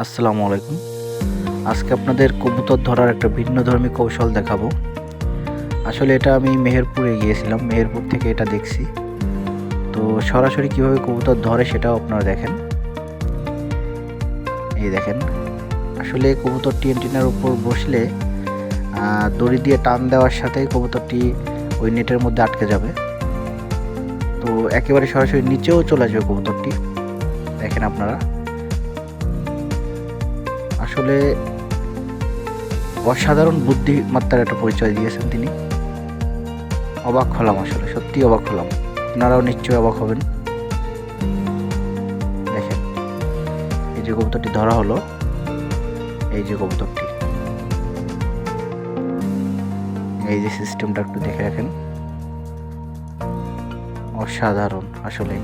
আসসালামু আলাইকুম। আজকে আপনাদের কবুতর ধরার একটা ভিন্ন ধর্মী কৌশল দেখাবো। আসলে এটা আমি মেহেরপুরে গিয়েছিলাম, মেহেরপুর থেকে এটা দেখছি। তো সরাসরি কীভাবে কবুতর ধরে সেটাও আপনারা দেখেন। এই দেখেন, আসলে কবুতরটি এন্টিনার উপর বসলে দড়ি দিয়ে টান দেওয়ার সাথে কবুতরটি ওই নেটের মধ্যে আটকে যাবে। তো একেবারে সরাসরি নিচেও চলে আসবে কবুতরটি। দেখেন আপনারা। আসলে অসাধারণ বুদ্ধিমত্তার একটা পরিচয় দিয়েছেন তিনি। অবাক হলাম আসলে, সত্যি অবাক হলাম। আপনারাও নিশ্চয়ই অবাক হবেন। দেখেন, এই যে কবুতরটি ধরা হলো, এই যে কবুতরটি। এই যে সিস্টেমটা একটু দেখে রাখেন। অসাধারণ আসলে